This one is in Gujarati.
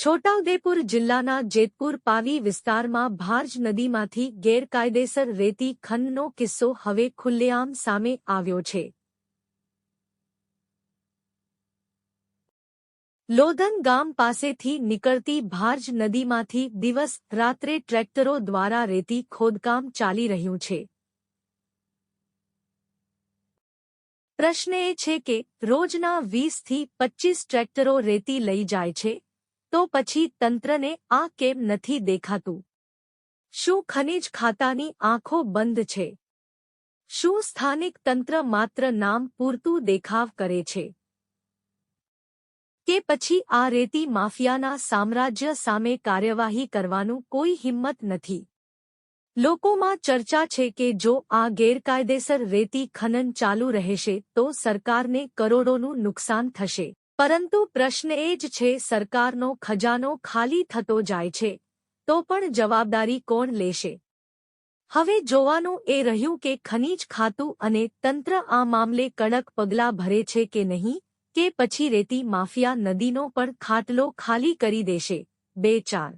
છોટાઉદેપુર જિલ્લાના જેતપુર પાવી વિસ્તારમાં ભાર્જ નદીમાંથી ગેરકાયદેસર રેતી ખનનનો કિસ્સો હવે ખુલ્લેઆમ સામે આવ્યો છે લોધન ગામ પાસેથી નીકળતી ભાર્જ નદીમાંથી દિવસ રાત્રે ટ્રેક્ટરો દ્વારા રેતી ખોદકામ ચાલી રહ્યું છે પ્રશ્ન એ છે કે રોજના વીસથી પચ્ચીસ ટ્રેક્ટરો રેતી લઈ જાય છે તો પછી તંત્રને આ કેમ નથી દેખાતું? શું ખનિજ ખાતાની આંખો બંધ છે? શું સ્થાનિક તંત્ર માત્ર નામ પૂરતું દેખાવ કરે છે? કે પછી આ રેતી માફિયાના સામ્રાજ્ય સામે કાર્યવાહી કરવાનું કોઈ હિંમત નથી? લોકોમાં ચર્ચા છે કે જો આ ગેરકાયદેસર રેતી ખનન ચાલુ રહેશે તો સરકારને કરોડોનું નુકસાન થશે. પરંતુ પ્રશ્ન એ જ છે, સરકારનો ખજાનો ખાલી થતો જાય છે, તો પણ જવાબદારી કોણ લેશે? હવે જોવાનું એ રહ્યું કે ખનીજ ખાતું અને તંત્ર આ મામલે કડક પગલાં ભરે છે કે નહીં, કે પછી રેતી માફિયા નદીનો પણ ખાટલો ખાલી કરી દેશે? બે ચાર